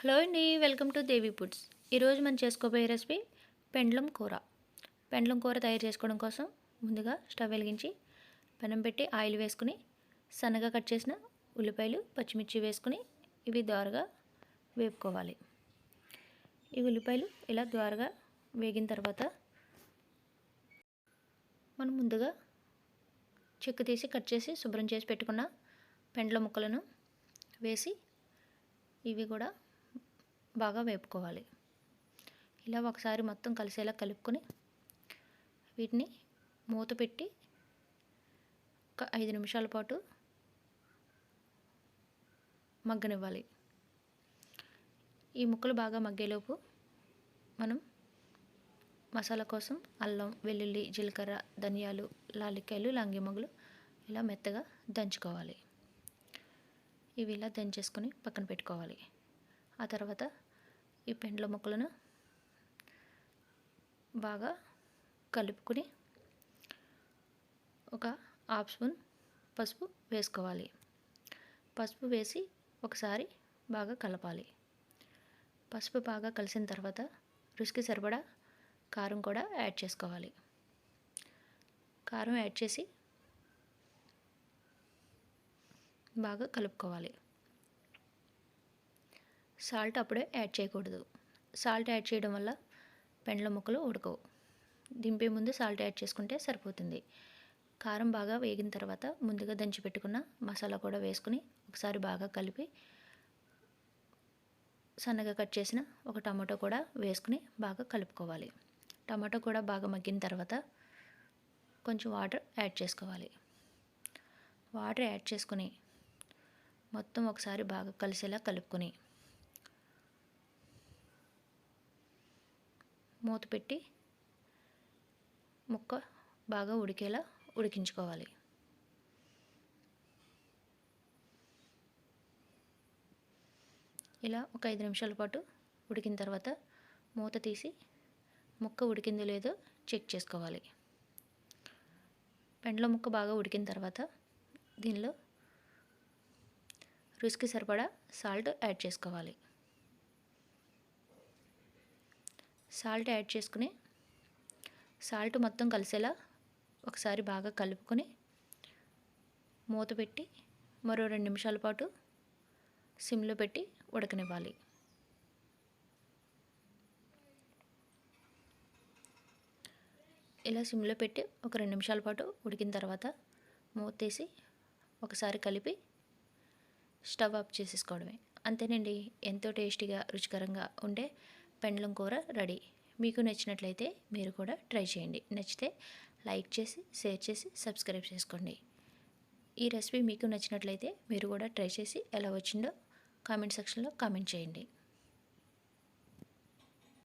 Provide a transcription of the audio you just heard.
Hello అండి welcome to Devi foods. ఈరోజు మనం చేసుకోబోయే రెసిపీ పెండ్లం కూర. పెండ్లం కూర తయారు చేసుకోవడం కోసం ముందుగా స్టవ్ వెలిగించి పెనం పెట్టి ఆయిల్ వేసుకుని సన్నగా కట్ చేసిన ఉల్లిపాయలు పచ్చిమిర్చి వేసుకుని ఇవి ద్వారగా వేపుకోవాలి. ఈ ఉల్లిపాయలు ఇలా ద్వారగా వేగిన తర్వాత మనం ముందుగా చెక్కు తీసి కట్ చేసి శుభ్రం చేసి పెట్టుకున్న పెండ్ల ముక్కలను వేసి ఇవి కూడా బాగా వేపుకోవాలి. ఇలా ఒకసారి మొత్తం కలిసేలా కలుపుకొని వీటిని మూత పెట్టి ఒక ఐదు నిమిషాల పాటు మగ్గనివ్వాలి. ఈ ముక్కలు బాగా మగ్గేలోపు మనం మసాలా కోసం అల్లం వెల్లుల్లి జీలకర్ర ధనియాలు లాలికాయలు లంగి ఇలా మెత్తగా దంచుకోవాలి. ఇవి ఇలా దంచేసుకొని పక్కన పెట్టుకోవాలి. ఆ తర్వాత ఈ పెండ్ల ముక్కలను బాగా కలుపుకొని ఒక హాఫ్ స్పూన్ పసుపు వేసుకోవాలి. పసుపు వేసి ఒకసారి బాగా కలపాలి. పసుపు బాగా కలిసిన తర్వాత రుచికి సరిపడా కారం కూడా యాడ్ చేసుకోవాలి. కారం యాడ్ చేసి బాగా కలుపుకోవాలి. సాల్ట్ అప్పుడే యాడ్ చేయకూడదు. సాల్ట్ యాడ్ చేయడం వల్ల పెండ్ల ముక్కలు ఉడకవు. దింపే ముందు సాల్ట్ యాడ్ చేసుకుంటే సరిపోతుంది. కారం బాగా వేగిన తర్వాత ముందుగా దంచి పెట్టుకున్న మసాలా కూడా వేసుకుని ఒకసారి బాగా కలిపి సన్నగా కట్ చేసిన ఒక టమాటో కూడా వేసుకుని బాగా కలుపుకోవాలి. టమాటో కూడా బాగా మగ్గిన తర్వాత కొంచెం వాటర్ యాడ్ చేసుకోవాలి. వాటర్ యాడ్ చేసుకుని మొత్తం ఒకసారి బాగా కలిసేలా కలుపుకొని మూత పెట్టి ముక్క బాగా ఉడికేలా ఉడికించుకోవాలి. ఇలా ఒక ఐదు నిమిషాల పాటు ఉడికిన తర్వాత మూత తీసి ముక్క ఉడికిందో లేదో చెక్ చేసుకోవాలి. పెండ్ల ముక్క బాగా ఉడికిన తర్వాత దీనిలో రుచికి సరిపడా సాల్ట్ యాడ్ చేసుకోవాలి. సాల్ట్ యాడ్ చేసుకుని సాల్ట్ మొత్తం కలిసేలా ఒకసారి బాగా కలుపుకొని మూత పెట్టి మరో రెండు నిమిషాల పాటు సిమ్లో పెట్టి ఉడకనివ్వాలి. ఇలా సిమ్లో పెట్టి ఒక రెండు నిమిషాల పాటు ఉడికిన తర్వాత మూత తీసి ఒకసారి కలిపి స్టవ్ ఆఫ్ చేసేసుకోవడమే. అంతేనండి ఎంతో టేస్టీగా రుచికరంగా ఉండే పెండ్లం కూర రెడీ. మీకు నచ్చినట్లయితే మీరు కూడా ట్రై చేయండి. నచ్చితే లైక్ చేసి షేర్ చేసి సబ్స్క్రైబ్ చేసుకోండి. ఈ రెసిపీ మీకు నచ్చినట్లయితే మీరు కూడా ట్రై చేసి ఎలా వచ్చిందో కామెంట్ సెక్షన్లో కామెంట్ చేయండి.